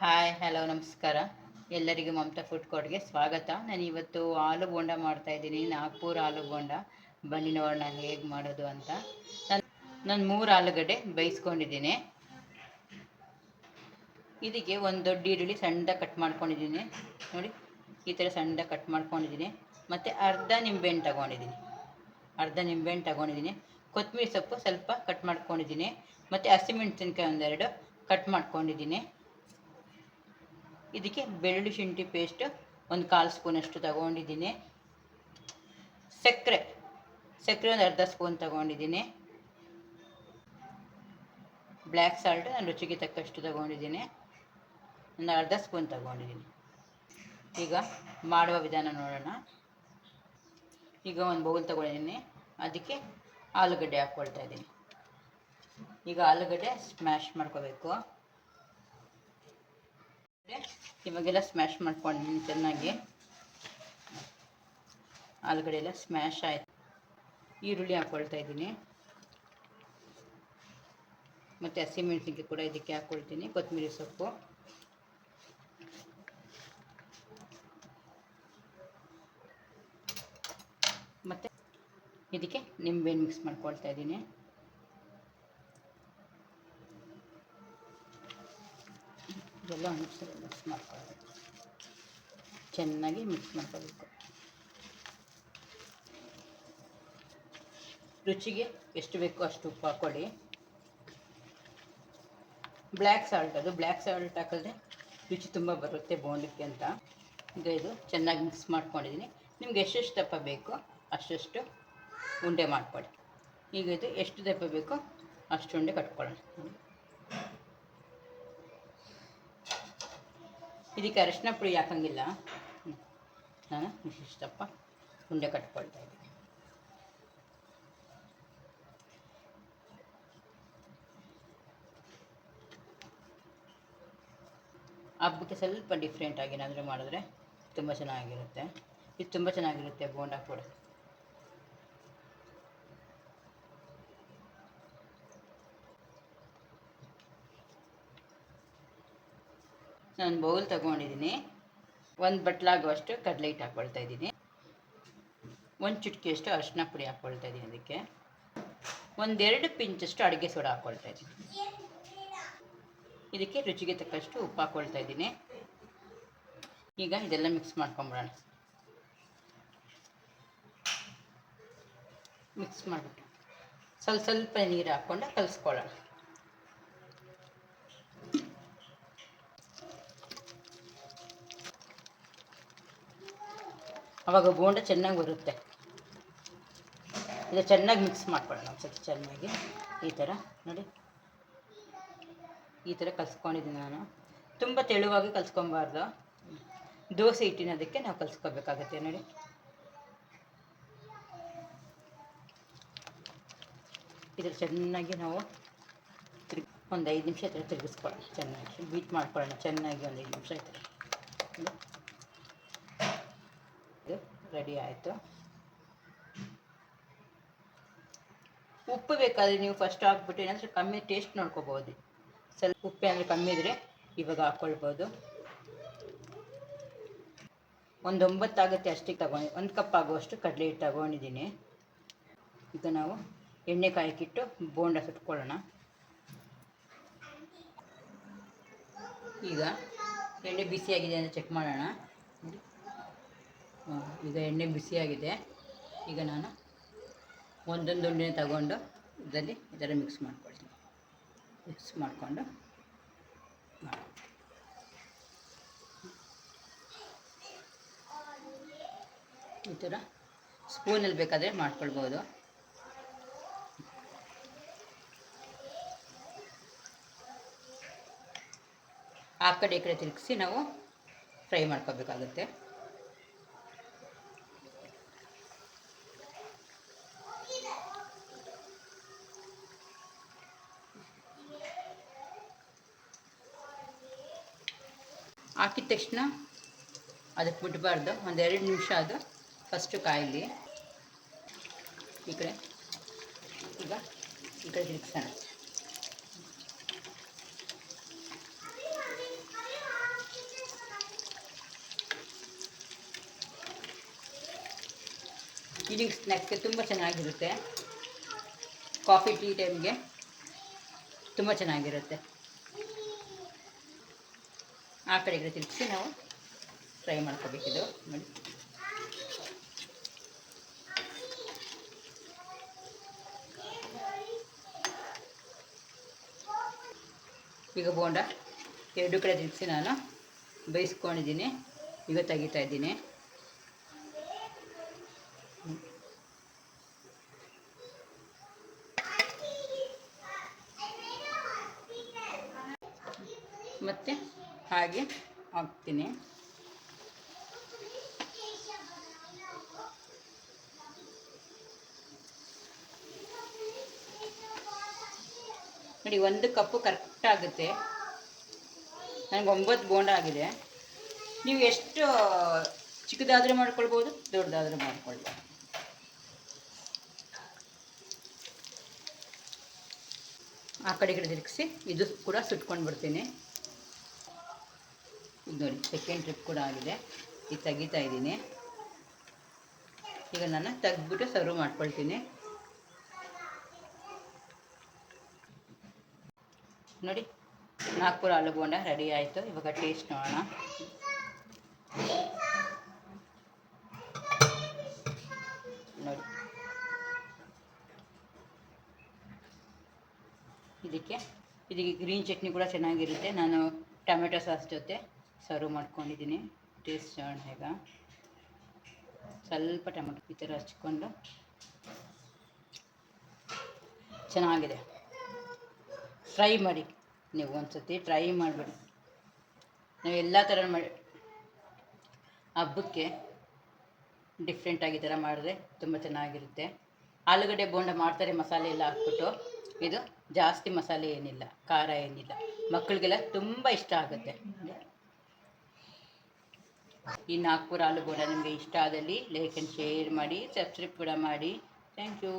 Hi, hello, ನಮಸ್ಕಾರ. ಎಲ್ಲರಿಗೂ Mamata food ಕೋರ್ಟ್ಗೆ ಸ್ವಾಗತ. ನಾನು ಇವತ್ತು ಆಲೂ ಬೋಂಡ ಮಾಡ್ತಾ ಇದ್ದೀನಿ. ನಾಗ್ಪುರ್ ಆಲೂ ಬೋಂಡ. ಬನ್ನಿ ನೋಡೋಣ ಹೇಗೆ ಮಾಡೋದು ಅಂತ. ನಾನು ನಾನು ಮೂರು ಆಲೂಗಡ್ಡೆ ಬೇಯಿಸ್ಕೊಂಡಿದ್ದೀನಿ. ಇದಕ್ಕೆ ಒಂದು ದೊಡ್ಡ ಈರುಳ್ಳಿ ಸಣ್ಣದಾಗಿ ಕಟ್ ಮಾಡ್ಕೊಂಡಿದ್ದೀನಿ. ನೋಡಿ, ಈ ಥರ ಸಣ್ಣದಾಗಿ ಕಟ್ ಮಾಡ್ಕೊಂಡಿದ್ದೀನಿ. ಮತ್ತು ಅರ್ಧ ನಿಂಬೆಹಣ್ಣು ತಗೊಂಡಿದ್ದೀನಿ. ಅರ್ಧ ನಿಂಬೆಹಣ್ಣು ತಗೊಂಡಿದ್ದೀನಿ. ಕೊತ್ತಂಬರಿ ಸೊಪ್ಪು ಸ್ವಲ್ಪ ಕಟ್ ಮಾಡ್ಕೊಂಡಿದ್ದೀನಿ. ಮತ್ತು ಹಸಿಮೆಣಸಿನ್ಕಾಯಿ ಒಂದೆರಡು ಕಟ್ ಮಾಡ್ಕೊಂಡಿದ್ದೀನಿ. ಇದಕ್ಕೆ ಬೆಳ್ಳುಳ್ಳಿ ಶುಂಠಿ ಪೇಸ್ಟ್ ಒಂದು ಕಾಲು ಸ್ಪೂನಷ್ಟು ತಗೊಂಡಿದ್ದೀನಿ. ಸಕ್ಕರೆ ಸಕ್ಕರೆ ಒಂದು ಅರ್ಧ ಸ್ಪೂನ್ ತಗೊಂಡಿದ್ದೀನಿ. ಬ್ಲ್ಯಾಕ್ ಸಾಲ್ಟ್ ನಾನು ರುಚಿಗೆ ತಕ್ಕಷ್ಟು ತಗೊಂಡಿದ್ದೀನಿ. ಒಂದು ಅರ್ಧ ಸ್ಪೂನ್ ತಗೊಂಡಿದ್ದೀನಿ. ಈಗ ಮಾಡುವ ವಿಧಾನ ನೋಡೋಣ. ಈಗ ಒಂದು ಬೌಲ್ ತಗೊಂಡಿದ್ದೀನಿ. ಅದಕ್ಕೆ ಆಲೂಗಡ್ಡೆ ಹಾಕ್ಕೊಳ್ತಾ ಇದ್ದೀನಿ. ಈಗ ಆಲೂಗಡ್ಡೆ ಸ್ಮ್ಯಾಶ್ ಮಾಡ್ಕೋಬೇಕು. ಇವಾಗೆಲ್ಲ ಸ್ಮ್ಯಾಶ್ ಮಾಡ್ಕೊಂಡಿದ್ದೀನಿ ಚೆನ್ನಾಗಿ. ಆಲ್ಗಡೆ ಎಲ್ಲ ಸ್ಮ್ಯಾಶ್ ಆಯಿತು. ಈರುಳ್ಳಿ ಹಾಕ್ಕೊಳ್ತಾ ಇದ್ದೀನಿ. ಮತ್ತು ಹಸಿಮೆಣಸಿನ್ಕಾಯಿ ಕೂಡ ಇದಕ್ಕೆ ಹಾಕ್ಕೊಳ್ತೀನಿ ಕೊತ್ತಂಬರಿ ಸೊಪ್ಪು. ಮತ್ತು ಇದಕ್ಕೆ ನಿಂಬೆಹಣ್ಣು ಮಿಕ್ಸ್ ಮಾಡ್ಕೊಳ್ತಾ ಇದ್ದೀನಿ. ಇದೆಲ್ಲ ಒಂದ್ಸಲ ಮಿಕ್ಸ್ ಮಾಡ್ಕೊಳ್ಬೇಕು. ಚೆನ್ನಾಗಿ ಮಿಕ್ಸ್ ಮಾಡ್ಕೋಬೇಕು ರುಚಿಗೆ ಎಷ್ಟು ಬೇಕೋ ಅಷ್ಟು ಉಪ್ಪು ಹಾಕ್ಕೊಳ್ಳಿ. ಬ್ಲ್ಯಾಕ್ ಸಾಲ್ಟ್ ಅದು. ಬ್ಲ್ಯಾಕ್ ಸಾಲ್ಟ್ ಹಾಕಿದ್ರೆ ರುಚಿ ತುಂಬ ಬರುತ್ತೆ ಬೋಂಡಕ್ಕೆ ಅಂತ. ಈಗ ಇದು ಚೆನ್ನಾಗಿ ಮಿಕ್ಸ್ ಮಾಡ್ಕೊಂಡಿದ್ದೀನಿ. ನಿಮ್ಗೆ ಎಷ್ಟೆಷ್ಟು ದಪ್ಪ ಬೇಕೋ ಅಷ್ಟೆಷ್ಟು ಉಂಡೆ ಮಾಡ್ಕೊಳ್ಳಿ. ಈಗ ಇದು ಎಷ್ಟು ದಪ್ಪ ಬೇಕೋ ಅಷ್ಟು ಉಂಡೆ ಕಟ್ಕೊಳ್ಳೋಣ. ಇದಕ್ಕೆ ಅರಿಶಿನ ಪುಡಿ ಹಾಕಂಗಿಲ್ಲ. ನಾನು ಇಷ್ಟಪ್ಪ ಉಂಡೆ ಕಟ್ಕೊಳ್ತಾ ಇದ್ದೀನಿ. ಹಬ್ಬಕ್ಕೆ ಸ್ವಲ್ಪ ಡಿಫ್ರೆಂಟ್ ಆಗಿ ಏನಾದರೂ ಮಾಡಿದ್ರೆ ತುಂಬ ಚೆನ್ನಾಗಿರುತ್ತೆ. ಇದು ತುಂಬ ಚೆನ್ನಾಗಿರುತ್ತೆ ಬೋಂಡ ಕೂಡ ನಾನು ಬೌಲ್ ತಗೊಂಡಿದ್ದೀನಿ ಒಂದು ಬಟ್ಲಾಗುವಷ್ಟು ಕಡಲೆ ಹಿಟ್ಟು ಹಾಕ್ಕೊಳ್ತಾ ಇದ್ದೀನಿ. ಒಂದು ಚುಟ್ಕಿಯಷ್ಟು ಅರಿಶಿನ ಪುಡಿ ಹಾಕ್ಕೊಳ್ತಾ ಇದ್ದೀನಿ ಅದಕ್ಕೆ. ಒಂದೆರಡು ಪಿಂಚಷ್ಟು ಅಡುಗೆ ಸೋಡಾ ಹಾಕ್ಕೊಳ್ತಾ ಇದ್ದೀನಿ. ಇದಕ್ಕೆ ರುಚಿಗೆ ತಕ್ಕಷ್ಟು ಉಪ್ಪು ಹಾಕ್ಕೊಳ್ತಾ ಇದ್ದೀನಿ. ಈಗ ಇದೆಲ್ಲ ಮಿಕ್ಸ್ ಮಾಡ್ಕೊಂಬಿಡೋಣ. ಮಿಕ್ಸ್ ಮಾಡಿಬಿಟ್ಟು ಸ್ವಲ್ಪ ಸ್ವಲ್ಪ ನೀರು ಹಾಕ್ಕೊಂಡು ಕಲಿಸ್ಕೊಳ್ಳೋಣ. ಅವಾಗ ಬೋಂಡ ಚೆನ್ನಾಗಿ ಬರುತ್ತೆ. ಇದು ಚೆನ್ನಾಗಿ ಮಿಕ್ಸ್ ಮಾಡ್ಕೊಳ್ಳೋಣ ಸ್ವಲ್ಪ ಚೆನ್ನಾಗಿ. ಈ ಥರ ನೋಡಿ. ಈ ಥರ ಕಲಿಸ್ಕೊಂಡಿದ್ದೀನಿ ನಾನು. ತುಂಬ ತೆಳುವಾಗಿ ಕಲ್ಸ್ಕೊಬಾರ್ದು. ದೋಸೆ ಹಿಟ್ಟಿನದಕ್ಕೆ ನಾವು ಕಲಿಸ್ಕೊಬೇಕಾಗತ್ತೆ, ನೋಡಿ. ಇದ್ರ ಚೆನ್ನಾಗಿ ನಾವು ಒಂದು ಐದು ನಿಮಿಷ ಈ ಥರ ತಿರುಗಿಸ್ಕೊಳ್ಳೋಣ, ಚೆನ್ನಾಗಿ. ಬೀಟ್ ಮಾಡ್ಕೊಳ್ಳೋಣ, ಚೆನ್ನಾಗಿ ಒಂದು ಐದು ನಿಮಿಷ ಈ ರೆಡಿ ಆಯಿತು. ಉಪ್ಪು ಬೇಕಾದರೆ ನೀವು ಫಸ್ಟ್ ಹಾಕ್ಬಿಟ್ಟು ಏನಾದರೂ ಕಮ್ಮಿ ಟೇಸ್ಟ್ ನೋಡ್ಕೋಬೋದು. ಸ್ವಲ್ಪ ಉಪ್ಪು ಏನಾದರೂ ಕಮ್ಮಿ ಇದ್ದರೆ ಇವಾಗ ಹಾಕ್ಕೊಳ್ಬೋದು ಒಂದು ಒಂಬತ್ತಾಗುತ್ತೆ ಅಷ್ಟಿಗೆ ತಗೊಂಡು, ಒಂದು ಕಪ್ ಆಗುವಷ್ಟು ಕಡಲೆ ಹಿಟ್ಟು ತಗೊಂಡಿದ್ದೀನಿ. ಈಗ ನಾವು ಎಣ್ಣೆ ಕಾಯಕ್ಕಿಟ್ಟು ಬೋಂಡ ಸುಟ್ಕೊಳ್ಳೋಣ. ಈಗ ಎಣ್ಣೆ ಬಿಸಿಯಾಗಿದೆ ಅಂತ ಚೆಕ್ ಮಾಡೋಣ. ಈಗ ಎಣ್ಣೆ ಬಿಸಿಯಾಗಿದೆ. ಈಗ ನಾನು ಒಂದೊಂದು ಉಂಡೆ ತಗೊಂಡು ಇದರಲ್ಲಿ ಇದರ ಮಿಕ್ಸ್ ಮಾಡ್ಕೊಳ್ತೀನಿ. ಮಿಕ್ಸ್ ಮಾಡಿಕೊಂಡು ಈ ಥರ ಸ್ಪೂನಲ್ಲಿ ಬೇಕಾದರೆ ಮಾಡ್ಕೊಳ್ಬೋದು. ಆ ಕಡೆ ಈ ಕಡೆ ತಿರುಗಿಸಿ ನಾವು ಫ್ರೈ ಮಾಡ್ಕೋಬೇಕಾಗುತ್ತೆ. ಹಾಕಿದ ತಕ್ಷಣ ಅದಕ್ಕೆ ಬಿಡಬಾರ್ದು. ಒಂದೆರಡು ನಿಮಿಷ ಅದು ಫಸ್ಟು ಕಾಯಿಲಿ. ಈ ಕಡೆ. ಈಗ ಈ ಕಡೆ ಹಿಡಿಸೋಣ ಈವ್ನಿಂಗ್ ಸ್ನ್ಯಾಕ್ಸ್ಗೆ ತುಂಬ ಚೆನ್ನಾಗಿರುತ್ತೆ. ಕಾಫಿ ಟೀ ಟೈಮ್ಗೆ ತುಂಬ ಚೆನ್ನಾಗಿರುತ್ತೆ. ಆ ಕಡೆ ಈ ಕಡೆ ತಿರುಗಿಸಿ ನಾವು ಫ್ರೈ ಮಾಡ್ಕೋಬೇಕಿದು. ನೋಡಿ. ಈಗ ಬೋಂಡ, ಎರಡು ಕಡೆ ತಿರುಗಿಸಿ ನಾನು. ಬೇಯಿಸ್ಕೊಂಡಿದ್ದೀನಿ. ಈಗ ತೆಗಿತಾ ಇದ್ದೀನಿ. ಮತ್ತು? ಹಾಗೆ ಹಾಕ್ತೀನಿ. ನೋಡಿ, ಒಂದು ಕಪ್ಪು ಕರೆಕ್ಟ್ ಆಗುತ್ತೆ. ನನಗೆ ಒಂಬತ್ತು ಬೋಂಡ ಆಗಿದೆ. ನೀವು ಎಷ್ಟು ಚಿಕ್ಕದಾದರೂ ಮಾಡ್ಕೊಳ್ಬೋದು, ದೊಡ್ಡದಾದರೂ ಮಾಡ್ಕೊಳ್ಬೋದು. ಆ ಕಡೆ ಕಡೆ ತಿರುಗಿಸಿ ಇದು ಕೂಡ ಸುಟ್ಕೊಂಡು ಬಿಡ್ತೀನಿ ನೋಡಿ ಸೆಕೆಂಡ್ ಟ್ರಿಪ್ ಕೂಡ ಆಗಿದೆ. ಈಗ ತೆಗಿತಾ ಇದ್ದೀನಿ. ಈಗ ನಾನು ತೆಗೆದ್ಬಿಟ್ಟು ಸರ್ವ್ ಮಾಡ್ಕೊಳ್ತೀನಿ. ನೋಡಿ, ನಾಗ್ಪುರ ಆಲೂ ಬೋಂಡ ರೆಡಿ ಆಯಿತು. ಇವಾಗ ಟೇಸ್ಟ್ ನೋಡೋಣ. ನೋಡಿ. ಇದಕ್ಕೆ ಇದಕ್ಕೆ ಗ್ರೀನ್ ಚಟ್ನಿ ಕೂಡ ಚೆನ್ನಾಗಿರುತ್ತೆ. ನಾನು ಟೊಮೆಟೊ ಸಾಸ್ ಜೊತೆ. ಸರ್ವ್ ಮಾಡ್ಕೊಂಡಿದ್ದೀನಿ. ಟೇಸ್ಟ್ ನೋಡೋಣ ಈಗ. ಸ್ವಲ್ಪ ಟೊಮೆಟೊ ಈ ಥರ ಹಚ್ಕೊಂಡು ಚೆನ್ನಾಗಿದೆ. ಟ್ರೈ ಮಾಡಿ. ನೀವು ಒಂದ್ಸತಿ ಟ್ರೈ ಮಾಡಿಬಿಡಿ. ನಾವು ಎಲ್ಲ ಥರ ಮಾಡಿ. ಹಬ್ಬಕ್ಕೆ ಡಿಫ್ರೆಂಟಾಗಿ ಥರ ಮಾಡಿದ್ರೆ ತುಂಬ ಚೆನ್ನಾಗಿರುತ್ತೆ. ಆಲೂಗಡ್ಡೆ, ಬೋಂಡ ಮಾಡ್ತಾರೆ, ಮಸಾಲೆ ಎಲ್ಲ ಹಾಕ್ಬಿಟ್ಟು. ಇದು ಜಾಸ್ತಿ ಮಸಾಲೆ ಏನಿಲ್ಲ, ಖಾರ ಏನಿಲ್ಲ. ಮಕ್ಕಳಿಗೆಲ್ಲ ತುಂಬ ಇಷ್ಟ ಆಗುತ್ತೆ. ಈ ನಾಗ್ಪುರ ಆಲೂ ಬೋಂಡ ನಿಮಗೆ ಇಷ್ಟ ಆದಲ್ಲಿ ಲೈಕ್ ಆ್ಯಂಡ್ ಶೇರ್ ಮಾಡಿ ಸಬ್ಸ್ಕ್ರೈಬ್ ಕೂಡ ಮಾಡಿ. Thank you